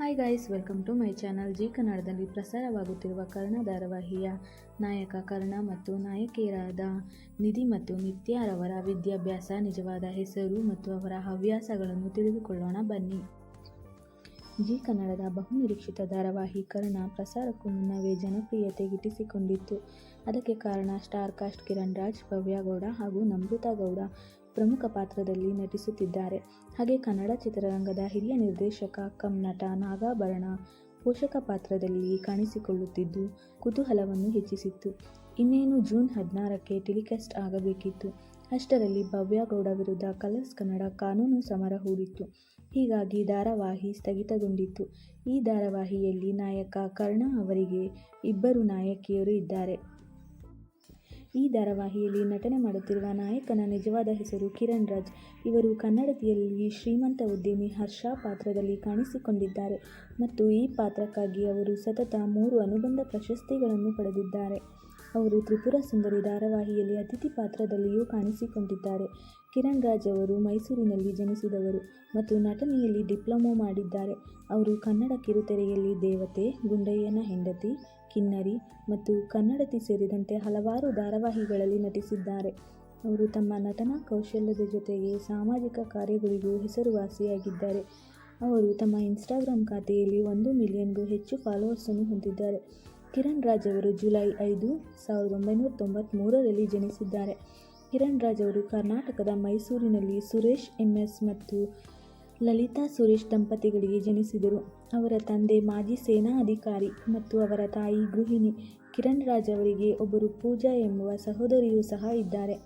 Hi guys welcome to my channel Zee ಕನ್ನಡದಲ್ಲಿ ಪ್ರಸಾರವಾಗುತ್ತಿರುವ ಕರ್ಣ ಧಾರಾವಾಹಿಯ ನಾಯಕ ಕರ್ಣ ಮತ್ತು ನಾಯಕಿಯರಾದ ನಿಧಿ ಮತ್ತು ನಿತ್ಯಾರವರ ವಿದ್ಯಾಭ್ಯಾಸ, ನಿಜವಾದ ಹೆಸರು ಮತ್ತು ಅವರ ಹವ್ಯಾಸಗಳನ್ನು ತಿಳಿದುಕೊಳ್ಳೋಣ. ಬನ್ನಿ. ಜಿ ಕನ್ನಡದ ಬಹುನಿರೀಕ್ಷಿತ ಧಾರಾವಾಹಿ ಕರ್ಣ ಪ್ರಸಾರಕ್ಕೂ ಮುನ್ನವೇ ಜನಪ್ರಿಯತೆ ಗಿಟ್ಟಿಸಿಕೊಂಡಿತ್ತು. ಅದಕ್ಕೆ ಕಾರಣ ಸ್ಟಾರ್ ಕಾಸ್ಟ್ ಕಿರಣ್ ರಾಜ್, ಭವ್ಯ ಗೌಡ ಹಾಗೂ ನಮೃತಾ ಗೌಡ ಪ್ರಮುಖ ಪಾತ್ರದಲ್ಲಿ ನಟಿಸುತ್ತಿದ್ದಾರೆ. ಹಾಗೆ ಕನ್ನಡ ಚಿತ್ರರಂಗದ ಹಿರಿಯ ನಿರ್ದೇಶಕ ಕಂ ನಟ ನಾಗಾಭರಣ ಪೋಷಕ ಪಾತ್ರದಲ್ಲಿ ಕಾಣಿಸಿಕೊಳ್ಳುತ್ತಿದ್ದು, ಕುತೂಹಲವನ್ನು ಹೆಚ್ಚಿಸಿತ್ತು. ಇನ್ನೇನು ಜೂನ್ ಹದಿನಾರಕ್ಕೆ ಟೆಲಿಕಾಸ್ಟ್ ಆಗಬೇಕಿತ್ತು. ಅಷ್ಟರಲ್ಲಿ ಭವ್ಯಗೌಡ ವಿರುದ್ಧ ಕಲರ್ಸ್ ಕನ್ನಡ ಕಾನೂನು ಸಮರ ಹೂಡಿತ್ತು. ಹೀಗಾಗಿ ಧಾರಾವಾಹಿ ಸ್ಥಗಿತಗೊಂಡಿತ್ತು. ಈ ಧಾರಾವಾಹಿಯಲ್ಲಿ ನಾಯಕ ಕರ್ಣ ಅವರಿಗೆ ಇಬ್ಬರು ನಾಯಕಿಯರು ಇದ್ದಾರೆ. ಈ ಧಾರಾವಾಹಿಯಲ್ಲಿ ನಟನೆ ಮಾಡುತ್ತಿರುವ ನಾಯಕನ ನಿಜವಾದ ಹೆಸರು ಕಿರಣ್ ರಾಜ್. ಇವರು ಕನ್ನಡತಿಯಲ್ಲಿ ಶ್ರೀಮಂತ ಉದ್ಯಮಿ ಹರ್ಷ ಪಾತ್ರದಲ್ಲಿ ಕಾಣಿಸಿಕೊಂಡಿದ್ದಾರೆ ಮತ್ತು ಈ ಪಾತ್ರಕ್ಕಾಗಿ ಅವರು ಸತತ ಮೂರು ಅನುಬಂಧ ಪ್ರಶಸ್ತಿಗಳನ್ನು ಪಡೆದಿದ್ದಾರೆ. ಅವರು ತ್ರಿಪುರ ಸುಂದರಿ ಧಾರಾವಾಹಿಯಲ್ಲಿ ಅತಿಥಿ ಪಾತ್ರದಲ್ಲಿಯೂ ಕಾಣಿಸಿಕೊಂಡಿದ್ದಾರೆ. ಕಿರಣ್ ರಾಜ್ ಅವರು ಮೈಸೂರಿನಲ್ಲಿ ಜನಿಸಿದವರು ಮತ್ತು ನಟನೆಯಲ್ಲಿ ಡಿಪ್ಲೊಮೊ ಮಾಡಿದ್ದಾರೆ. ಅವರು ಕನ್ನಡ ಕಿರುತೆರೆಯಲ್ಲಿ ದೇವತೆ, ಗುಂಡಯ್ಯನ ಹೆಂಡತಿ, ಕಿನ್ನರಿ ಮತ್ತು ಕನ್ನಡತಿ ಸೇರಿದಂತೆ ಹಲವಾರು ಧಾರಾವಾಹಿಗಳಲ್ಲಿ ನಟಿಸಿದ್ದಾರೆ. ಅವರು ತಮ್ಮ ನಟನಾ ಕೌಶಲ್ಯದ ಜೊತೆಗೆ ಸಾಮಾಜಿಕ ಕಾರ್ಯಗಳಿಗೂ ಹೆಸರುವಾಸಿಯಾಗಿದ್ದಾರೆ. ಅವರು ತಮ್ಮ ಇನ್ಸ್ಟಾಗ್ರಾಮ್ ಖಾತೆಯಲ್ಲಿ ಒಂದು ಮಿಲಿಯನ್ಗೂ ಹೆಚ್ಚು ಫಾಲೋವರ್ಸನ್ನು ಹೊಂದಿದ್ದಾರೆ. ಕಿರಣ್ ರಾಜ್ ಅವರು ಜುಲೈ ಐದು ಸಾವಿರದ ಒಂಬೈನೂರ ತೊಂಬತ್ತ್ಮೂರರಲ್ಲಿ ಜನಿಸಿದ್ದಾರೆ. ಕಿರಣ್ ರಾಜ್ ಅವರು ಕರ್ನಾಟಕದ ಮೈಸೂರಿನಲ್ಲಿ ಸುರೇಶ್ ಎಂ ಎಸ್ ಮತ್ತು ಲಲಿತಾ ಸುರೇಶ್ ದಂಪತಿಗಳಿಗೆ ಜನಿಸಿದರು. ಅವರ ತಂದೆ ಮಾಜಿ ಸೇನಾ ಅಧಿಕಾರಿ ಮತ್ತು ಅವರ ತಾಯಿ ಗೃಹಿಣಿ ಕಿರಣ್ ರಾಜ್ ಅವರಿಗೆ ಒಬ್ಬರು ಪೂಜಾ ಎಂಬುವ ಸಹೋದರಿಯೂ ಸಹ ಇದ್ದಾರೆ.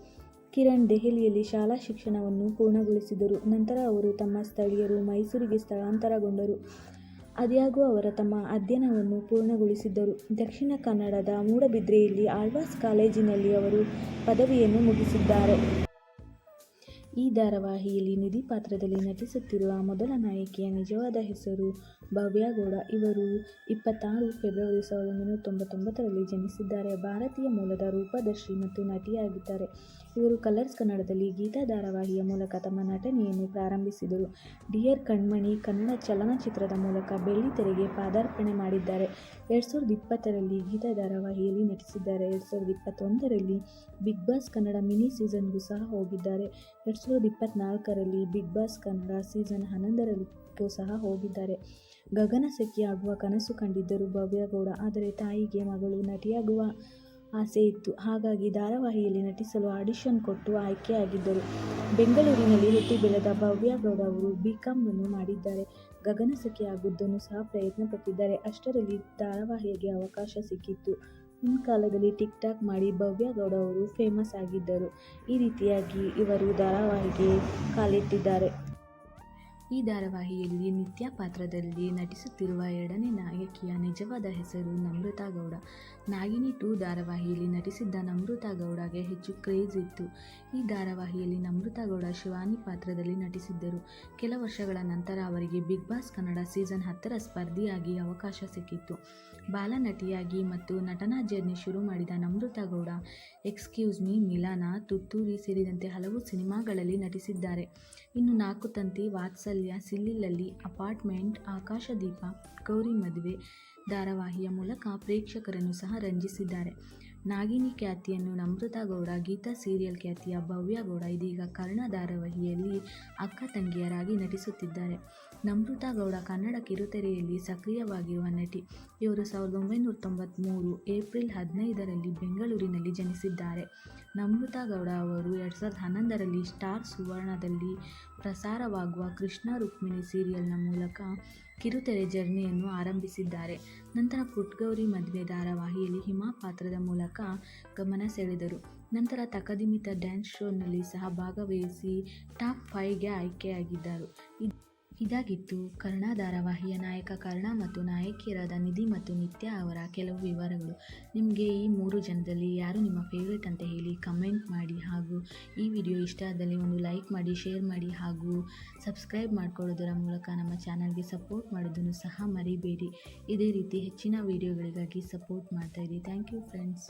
ಕಿರಣ್ ದೆಹಲಿಯಲ್ಲಿ ಶಾಲಾ ಶಿಕ್ಷಣವನ್ನು ಪೂರ್ಣಗೊಳಿಸಿದರು. ನಂತರ ಅವರು ತಮ್ಮ ಸ್ಥಳೀಯರು ಮೈಸೂರಿಗೆ ಸ್ಥಳಾಂತರಗೊಂಡರು. ಆದಾಗ್ಯೂ ಅವರು ತಮ್ಮ ಅಧ್ಯಯನವನ್ನು ಪೂರ್ಣಗೊಳಿಸಿದ್ದರು. ದಕ್ಷಿಣ ಕನ್ನಡದ ಮೂಡಬಿದ್ರೆಯಲ್ಲಿ ಆಳ್ವಾಸ್ ಕಾಲೇಜಿನಲ್ಲಿ ಅವರು ಪದವಿಯನ್ನು ಮುಗಿಸಿದ್ದಾರೆ. ಈ ಧಾರಾವಾಹಿಯಲ್ಲಿ ನಿಧಿ ಪಾತ್ರದಲ್ಲಿ ನಟಿಸುತ್ತಿರುವ ಮೊದಲ ನಾಯಕಿಯ ನಿಜವಾದ ಹೆಸರು ಭವ್ಯ ಗೌಡ. ಇವರು ಇಪ್ಪತ್ತಾರು ಫೆಬ್ರವರಿ ಸಾವಿರದ ಒಂಬೈನೂರ ತೊಂಬತ್ತೊಂಬತ್ತರಲ್ಲಿ ಜನಿಸಿದ್ದಾರೆ. ಭಾರತೀಯ ಮೂಲದ ರೂಪದರ್ಶಿ ಮತ್ತು ನಟಿಯಾಗಿದ್ದಾರೆ. ಇವರು ಕಲರ್ಸ್ ಕನ್ನಡದಲ್ಲಿ ಗೀತಾ ಧಾರಾವಾಹಿಯ ಮೂಲಕ ತಮ್ಮ ನಟನೆಯನ್ನು ಪ್ರಾರಂಭಿಸಿದರು. ಡಿಯರ್ ಕಣ್ಮಣಿ, ಕನ್ನಡ ಚಲನಚಿತ್ರದ ಮೂಲಕ ಬೆಳ್ಳಿತೆರೆಗೆ ಪಾದಾರ್ಪಣೆ ಮಾಡಿದ್ದಾರೆ. ಎರಡು ಸಾವಿರದ ಇಪ್ಪತ್ತರಲ್ಲಿ ಗೀತಾ ಧಾರಾವಾಹಿಯಲ್ಲಿ ನಟಿಸಿದ್ದಾರೆ. ಎರಡು ಸಾವಿರದ ಇಪ್ಪತ್ತೊಂದರಲ್ಲಿ ಬಿಗ್ ಬಾಸ್ ಕನ್ನಡ ಮಿನಿ ಸೀಸನ್ಗೂ ಸಹ ಹೋಗಿದ್ದಾರೆ. ಎರಡು ಸಾವಿರದ ಇಪ್ಪತ್ನಾಲ್ಕರಲ್ಲಿ ಬಿಗ್ ಬಾಸ್ ಕನ್ನಡ ಸೀಸನ್ ಹನ್ನೊಂದರಲ್ಲಿಗೂ ಸಹ ಹೋಗಿದ್ದಾರೆ. ಗಗನ ಆಗುವ ಕನಸು ಕಂಡಿದ್ದರು ಭವ್ಯಗೌಡ, ಆದರೆ ತಾಯಿಗೆ ಮಗಳು ನಟಿಯಾಗುವ ಆಸೆ ಇತ್ತು. ಹಾಗಾಗಿ ಧಾರಾವಾಹಿಯಲ್ಲಿ ನಟಿಸಲು ಆಡಿಷನ್ ಕೊಟ್ಟು ಆಯ್ಕೆಯಾಗಿದ್ದರು. ಬೆಂಗಳೂರಿನಲ್ಲಿ ಹುಟ್ಟಿ ಬೆಳೆದ ಭವ್ಯಗೌಡ ಅವರು ಬಿ ಕಾಮನ್ನು ಮಾಡಿದ್ದಾರೆ. ಗಗನ ಆಗುವುದನ್ನು ಸಹ ಪ್ರಯತ್ನಪಟ್ಟಿದ್ದಾರೆ. ಅಷ್ಟರಲ್ಲಿ ಧಾರಾವಾಹಿಗೆ ಅವಕಾಶ ಸಿಕ್ಕಿತ್ತು. ಮುನ್ಕಾಲದಲ್ಲಿ ಟಿಕ್ ಟಾಕ್ ಮಾಡಿ ಭವ್ಯ ಗೌಡ ಅವರು ಫೇಮಸ್ ಆಗಿದ್ದರು. ಈ ರೀತಿಯಾಗಿ ಇವರು ಧಾರಾವಾಹಿಗೆ ಕಾಲಿಟ್ಟಿದ್ದಾರೆ ಈ ಧಾರಾವಾಹಿಯಲ್ಲಿ ನಿತ್ಯ ಪಾತ್ರದಲ್ಲಿ ನಟಿಸುತ್ತಿರುವ ಎರಡನೇ ನಾಯಕಿಯ ನಿಜವಾದ ಹೆಸರು ನಮೃತಾ ಗೌಡ. ನಾಗಿನಿ ಟೂ ಧಾರಾವಾಹಿಯಲ್ಲಿ ನಟಿಸಿದ್ದ ನಮೃತಾ ಗೌಡಗೆ ಹೆಚ್ಚು ಕ್ರೇಜ್ ಇತ್ತು. ಈ ಧಾರಾವಾಹಿಯಲ್ಲಿ ನಮೃತಾ ಗೌಡ ಶಿವಾನಿ ಪಾತ್ರದಲ್ಲಿ ನಟಿಸಿದ್ದರು. ಕೆಲ ವರ್ಷಗಳ ನಂತರ ಅವರಿಗೆ ಬಿಗ್ ಬಾಸ್ ಕನ್ನಡ ಸೀಸನ್ ಹತ್ತರ ಸ್ಪರ್ಧಿಯಾಗಿ ಅವಕಾಶ ಸಿಕ್ಕಿತ್ತು. ಬಾಲನಟಿಯಾಗಿ ಮತ್ತು ನಟನಾ ಜರ್ನಿ ಶುರು ಮಾಡಿದ ನಮೃತಾ ಗೌಡ ಎಕ್ಸ್ಕ್ಯೂಸ್ ಮೀ ಮಿಲಾನ, ತುತ್ತೂರಿ ಸೇರಿದಂತೆ ಹಲವು ಸಿನಿಮಾಗಳಲ್ಲಿ ನಟಿಸಿದ್ದಾರೆ. ಇನ್ನು ನಾಲ್ಕು ತಂತಿ, ವಾತ್ಸಲ್ಯ, ಸಿಲ್ಲಿಲಲ್ಲಿ ಅಪಾರ್ಟ್ಮೆಂಟ್, ಆಕಾಶದೀಪ, ಗೌರಿ ಮದುವೆ ಧಾರಾವಾಹಿಯ ಮೂಲಕ ಪ್ರೇಕ್ಷಕರನ್ನು ಸಹ ರಂಜಿಸಿದ್ದಾರೆ. ನಾಗಿನಿ ಖ್ಯಾತಿಯನ್ನು ನಮೃತ ಗೌಡ, ಗೀತಾ ಸೀರಿಯಲ್ ಖ್ಯಾತಿಯ ಭವ್ಯ ಗೌಡ ಇದೀಗ ಕರ್ಣ ಧಾರಾವಾಹಿಯಲ್ಲಿ ಅಕ್ಕ ತಂಗಿಯರಾಗಿ ನಟಿಸುತ್ತಿದ್ದಾರೆ. ನಮೃತ ಗೌಡ ಕನ್ನಡ ಕಿರುತೆರೆಯಲ್ಲಿ ಸಕ್ರಿಯವಾಗಿರುವ ನಟಿ. ಇವರು ಸಾವಿರದ ಒಂಬೈನೂರ ತೊಂಬತ್ತ್ಮೂರು ಏಪ್ರಿಲ್ ಹದಿನೈದರಲ್ಲಿ ಬೆಂಗಳೂರಿನಲ್ಲಿ ಜನಿಸಿದ್ದಾರೆ. ನಮೃತ ಗೌಡ ಅವರು ಎರಡು ಸಾವಿರದ ಹನ್ನೊಂದರಲ್ಲಿ ಸ್ಟಾರ್ ಸುವರ್ಣದಲ್ಲಿ ಪ್ರಸಾರವಾಗುವ ಕೃಷ್ಣ ರುಕ್ಮಿಣಿ ಸೀರಿಯಲ್ನ ಮೂಲಕ ಕಿರುತೆರೆ ಜರ್ನಿಯನ್ನು ಆರಂಭಿಸಿದ್ದಾರೆ. ನಂತರ ಪುಟ್ಗೌರಿ ಮದುವೆ ಧಾರಾವಾಹಿಯಲ್ಲಿ ಹಿಮಾ ಪಾತ್ರದ ಮೂಲಕ ಗಮನ ಸೆಳೆದರು. ನಂತರ ತಕದಿಮಿತ ಡ್ಯಾನ್ಸ್ ಶೋನಲ್ಲಿ ಸಹ ಭಾಗವಹಿಸಿ ಟಾಪ್ ಫೈವ್ಗೆ ಆಯ್ಕೆಯಾಗಿದ್ದರು. ಇದಾಗಿತ್ತು. ಕರ್ಣ ಧಾರಾವಾಹಿಯ ನಾಯಕ ಕರ್ಣ ಮತ್ತು ನಾಯಕಿಯರಾದ ನಿಧಿ ಮತ್ತು ನಿತ್ಯ ಅವರ ಕೆಲವು ವಿವರಗಳು. ನಿಮಗೆ ಈ ಮೂರು ಜನದಲ್ಲಿ ಯಾರು ನಿಮ್ಮ ಫೇವ್ರೇಟ್ ಅಂತ ಹೇಳಿ ಕಮೆಂಟ್ ಮಾಡಿ ಹಾಗೂ ಈ ವಿಡಿಯೋ ಇಷ್ಟ ಆದಲ್ಲಿ ಒಂದು ಲೈಕ್ ಮಾಡಿ ಶೇರ್ ಮಾಡಿ ಹಾಗೂ ಸಬ್ಸ್ಕ್ರೈಬ್ ಮಾಡ್ಕೊಳ್ಳೋದರ ಮೂಲಕ ನಮ್ಮ ಚಾನಲ್ಗೆ ಸಪೋರ್ಟ್ ಮಾಡೋದನ್ನು ಸಹ ಮರಿಬೇಡಿ. ಇದೇ ರೀತಿ ಹೆಚ್ಚಿನ ವಿಡಿಯೋಗಳಿಗಾಗಿ ಸಪೋರ್ಟ್ ಮಾಡ್ತಾಯಿರಿ ಥ್ಯಾಂಕ್ ಯು ಫ್ರೆಂಡ್ಸ್